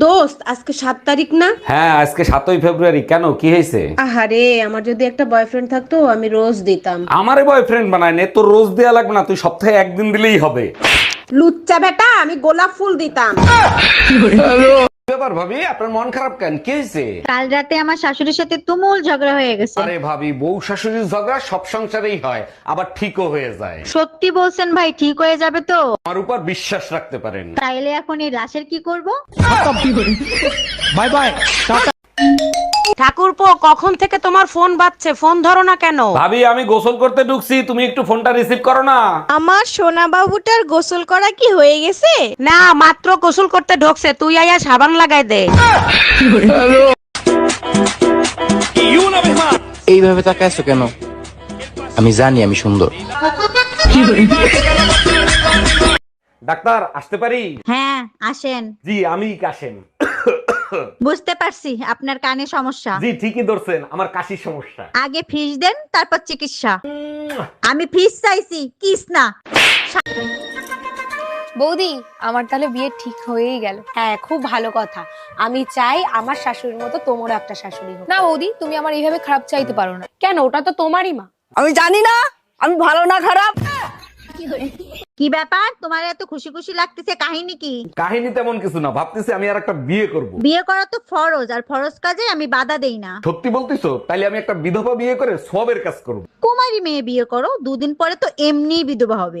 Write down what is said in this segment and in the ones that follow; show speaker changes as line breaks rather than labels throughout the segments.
দোস্ত আজকে সাত তারিখ না?
হ্যাঁ আজকে সাতই ফেব্রুয়ারি। কেন? কি হয়েছে?
আহারে আমার যদি একটা বয়ফ্রেন্ড থাকতো আমি রোজ দিতাম।
আমারে বয়ফ্রেন্ড বানায় নে তোর রোজ দেয়া লাগবে না তুই সপ্তাহে একদিন দিলেই হবে।
লুচ্চা বেটা আমি গোলাপ ফুল দিতাম।
ব্যাপার ভাবি আপনার মন খারাপ কেন? কি হয়েছে?
কাল রাতে আমার শাশুড়ির সাথে তুমুল ঝগড়া হয়ে গেছে।
আরে ভাবি বউ শাশুড়ির ঝগড়া সব সংসারেই হয় আবার ঠিকও হয়ে যায়।
সত্যি বলছেন ভাই ঠিক হয়ে যাবে তো?
আমার উপর বিশ্বাস রাখতে পারেন।
তাইলে এখন এই লাশের কি করব?
ঠাকুরপো কখন থেকে তোমার ফোন বাজছে? ফোন ধরো না কেন?
ভাবি আমি গোসল করতে ঢুকছি তুমি একটু ফোনটা রিসিভ করো না।
আমার সোনা বাবুটার গোসল করা কি হয়ে গেছে?
না মাত্র গোসল করতে ঢোকছে। তুই আয়া সাবান লাগাই দে।
এইভাবে তাকাইছো কেন? আমি জানি আমি সুন্দর।
ডাক্তার আসতে পারি?
হ্যাঁ আসেন।
জি আমি কাশেম।
বুঝতে পারছি আপনার কানে সমস্যা।
জি ঠিকই ধরছেন আমার কাশির সমস্যা।
আগে ফিস দেন তারপর চিকিৎসা। আমি ফিস চাইছি কিস না।
বৌদি আমার তাহলে বিয়ে ঠিক হয়েই গেল।
হ্যাঁ খুব ভালো কথা। আমি চাই আমার শাশুড়ির মতো তোমারও একটা শাশুড়ি হোক।
না বৌদি তুমি আমার এইভাবে খারাপ চাইতে পারো না।
কেন ওটা তো তোমারই মা।
আমি জানি না আমি ভালো না খারাপ।
কি ব্যাপার? তোমার এত খুশি খুশি লাগতেছে কাহিনী কি?
কাহিনী তেমন কিছু না ভাবতেছি আমি আর একটা বিয়ে করব।
বিয়ে করা তো ফরজ আর ফরজ কাজে আমি বাধা দেই না।
সত্যি বলতিছো? তাইলে আমি একটা বিধবা বিয়ে করে সবের কাজ করব।
কুমারী মেয়ে বিয়ে করো দুদিন পরে তো এমনি বিধবা হবে।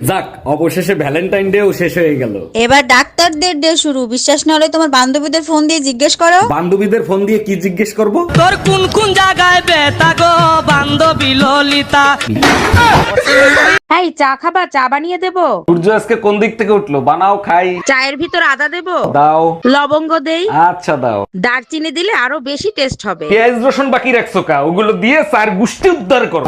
যাক অবশেষে ভ্যালেন্টাইন ডেও শেষ হয়ে গেল।
এবার ডাক্তারদের ডে শুরু। বিশ্বাস না হলে তোমার বান্ধবীদের ফোন দিয়ে জিজ্ঞেস করো।
বান্ধবীদের ফোন দিয়ে কি জিজ্ঞেস করব?
তোর কোন কোন জায়গায় বেতা গো বান্ধবী ললিতা?
এই চা খাবা? চা বানিয়ে দেবো?
সূর্য আজকে কোন দিক থেকে উঠল? বানাও খাই।
চায়ের ভিতর আদা দেবো?
দাও।
লবঙ্গ দেই?
আচ্ছা দাও।
দারচিনি দিলে আরও বেশি টেস্ট হবে।
পেঁয়াজ রসুন বাকি রাখছো কা? ওগুলো দিয়ে চার গুষ্টি উদ্ধার করো।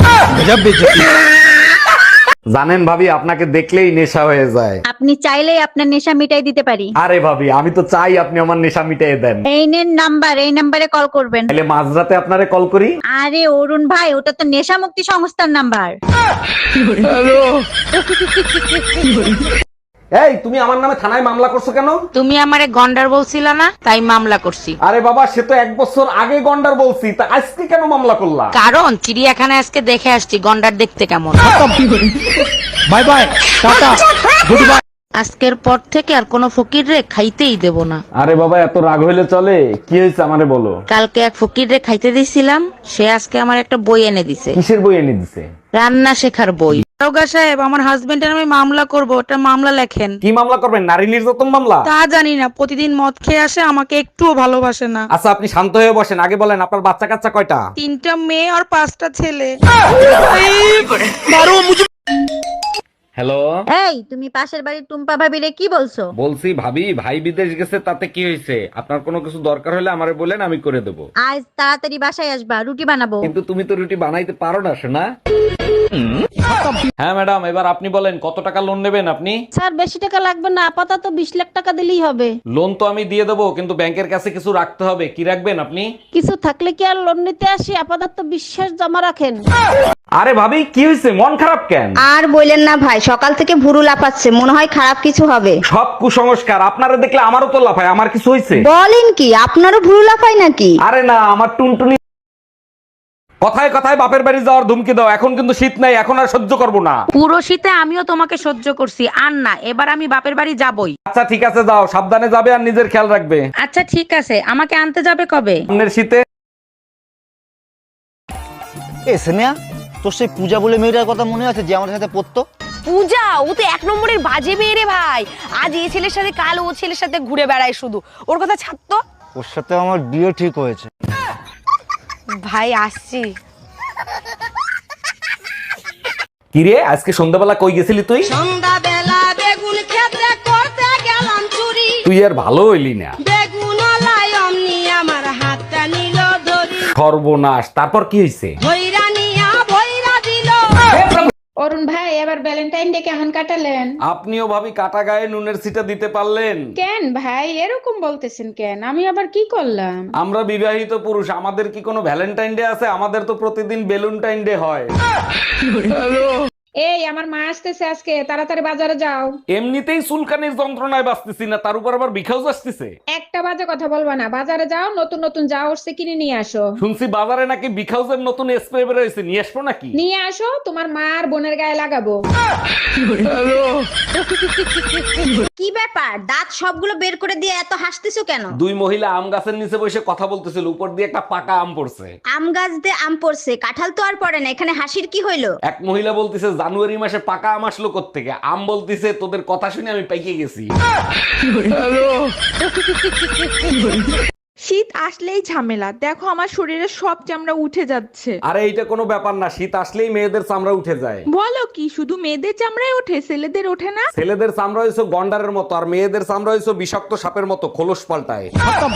জানেন ভাবি আপনাকে দেখলেই নেশা হয়ে যায়।
আপনি চাইলেই আপনার নেশা মিটাই দিতে পারি।
আরে ভাবি আমি তো চাই আপনি আমার নেশা মিটাই দেন।
এই নেন নাম্বার এই নাম্বারে কল করবেন।
তাহলে মাঝরাতে আপনারে কল করি?
আরে অরুণ ভাই ওটা তো নেশা মুক্তি সংস্থার নাম্বার।
এই তুমি আমার নামে থানায় মামলা করছ কেন?
তুমি আমারে গন্ডার বলছিলা না তাই মামলা করছি।
আরে বাবা সে তো এক বছর আগে গন্ডার বলছি তা আজকে কেন মামলা করলা?
কারণ চিড়িয়াখানায় আজকে দেখে আসছি গন্ডার দেখতে কেমন।
Bye bye tata goodbye.
আজকের পর থেকে আর কোনো ফকির রে খাইতেই দেব না।
আরে বাবা এত রাগ হইলে চলে কি হয়েছে আমারে বলো?
কালকে এক ফকির রে খাইতে দিছিলাম সে আজকে আমার একটা বই এনে দিছে।
কিসের বই এনে দিছে?
রান্না শেখার বই। দারোগা সাহেব আমার হাজবেন্ডের আমি মামলা করব ওটা মামলা লেখেন।
কি মামলা করবেন? নারী নির্যাতন মামলা?
তা জানি না প্রতিদিন মদ খেয়ে আসে আমাকে একটুও ভালোবাসে না।
আচ্ছা আপনি শান্ত হয়ে বসেন। আগে বলেন আপনার বাচ্চা কাচ্চা কয়টা?
তিনটা মেয়ে আর পাঁচটা ছেলে।
হ্যালো?
এই তুমি পাশের বাড়ির টুম্পা ভাবিরে কি বলছো?
বলছি ভাবি ভাই বিদেশ গেছে তাতে কি হয়েছে? আপনার কোনো কিছু দরকার হলে আমারে বলেন আমি করে দেবো।
আজ তাড়াতাড়ি বাসায় আসবা রুটি বানাবো।
কিন্তু তুমি তো রুটি বানাইতে পারো না শোনা হ্যাঁ ম্যাডাম এবার আপনি বলেন কত টাকা লোন নেবেন আপনি?
স্যার বেশি টাকা লাগবে না আপাতত বিশ লাখ টাকা দিলেই হবে।
লোন তো আমি দিয়ে দেবো কিন্তু ব্যাংকের কাছে কিছু রাখতে হবে কি রাখবেন আপনি?
কিছু থাকলে কি আর লোন নিতে আসি? আপাতত বিশ্বাস জমা রাখেন।
আরে ভাবি কি হয়েছে? মন খারাপ কেন?
আর বললেন না ভাই সকাল থেকে ভুরু লাফাচ্ছে মনে হয় খারাপ কিছু হবে।
সব কুসংস্কার আপনারা দেখলে আমারও তো লাফায় আমার কিছু হয়েছে?
বলেন কি আপনারও ভুরু লাফায় নাকি?
আরে না আমার টুনটুনি কথায় কথায় বাপের বাড়ি যাওয়ার ধুমকি দাও। এখন কিন্তু শীত নাই এখন আর সহ্য করব না।
পুরো শীতে আমিও তোমাকে সহ্য করছি আর না এবার আমি বাপের বাড়ি যাবই।
আচ্ছা ঠিক আছে যাও সাবধানে যাবে আর নিজের খেয়াল রাখবে।
আচ্ছা ঠিক আছে আমাকে আনতে যাবে কবে?
সামনের শীতে
এ সেনিয়া তোর সেই পূজা বলে মেয়েটার কথা মনে আছে যে আমাদের সাথে পড়তো?
পূজা? ও তো এক নম্বরের বাজে মেয়ে রে ভাই। আজ এই ছেলের সাথে কাল ও ছেলের সাথে ঘুরে বেড়ায় শুধু। ওর কথা ছাড়তো?
ওর সাথে আমার বিয়ে ঠিক হয়েছে।
ভাই আসছি।
কিরে আজকে সন্ধ্যাবেলা কই গেছিলি তুই?
সন্ধ্যাবেলা বেগুন ক্ষেত্রে করতে গেলাম চুরি।
তুই আর ভালো হইলি না।
বেগুন লাই অমনি আমার হাতটা নিল ধরি।
সর্বনাশ তারপর কি হইছে?
ভৈরা নিয়া ভৈরা দিল।
অরুণ ভাই
এবার ভ্যালেন্টাইন ডে কেমন কাটালেন।
আপনিও ভাবি কাটা গায়ে নুনের সিটা দিতে পারলেন।
কেন ভাই? এরকম বলতেছেন কেন? আমি আবার কি করলাম?
আমরা বিবাহিত পুরুষ আমাদের কি কোনো ভ্যালেন্টাইন ডে আছে? আমাদের তো প্রতিদিন বেলুনটাইন ডে হয়।
এই আমার মা আসতেছে আজকে তাড়াতাড়ি বাজারে যাও।
এমনিতেই চুলকানির যন্ত্রণায় বাঁচতেছি না তার উপর আবার বিখাউজ আসতেছে?
একটা বাজে কথা বলবা না বাজারে যাও নতুন নতুন যা উঠছে কিনে নিয়ে আসো।
শুনছি বাজারে নাকি বিখাউজের নতুন স্প্রে বেরোয়েছে নিয়ে আসব নাকি?
নিয়ে আসো তোমার মা আর বোনের গায়ে লাগাবো।
কি ব্যাপার? দাঁত সবগুলো বের করে দিয়ে এত হাসতেছো কেন?
দুই মহিলা আম গাছের নিচে বসে কথা বলতেছিল উপর দিয়ে একটা পাকা আম পড়ছে।
আম গাছ দিয়ে আম পড়ছে কাঁঠাল তো আর পড়ে না এখানে হাসির কি হইল?
এক মহিলা বলতিছে জানুয়ারি মাসে পাকা আম আসলো থেকে আম বলতিছে তোদের কথা শুনে আমি পাইকে গেছি।
শীত আসলেই ঝামেলা। দেখো আমার শরীরে সব চামড়া উঠে যাচ্ছে।
আরে এইটা কোনো ব্যাপার না। শীত আসলেই মেয়েদের চামড়া উঠে যায়।
বলো কি শুধু মেয়েদের চামড়ায় ওঠে ছেলেদের ওঠে না?
ছেলেদের চামড়া হয়েছে গন্ডারের মতো আর মেয়েদের চামড়া হয়েছে বিষাক্ত সাপের মতো খোলস পাল্টায়।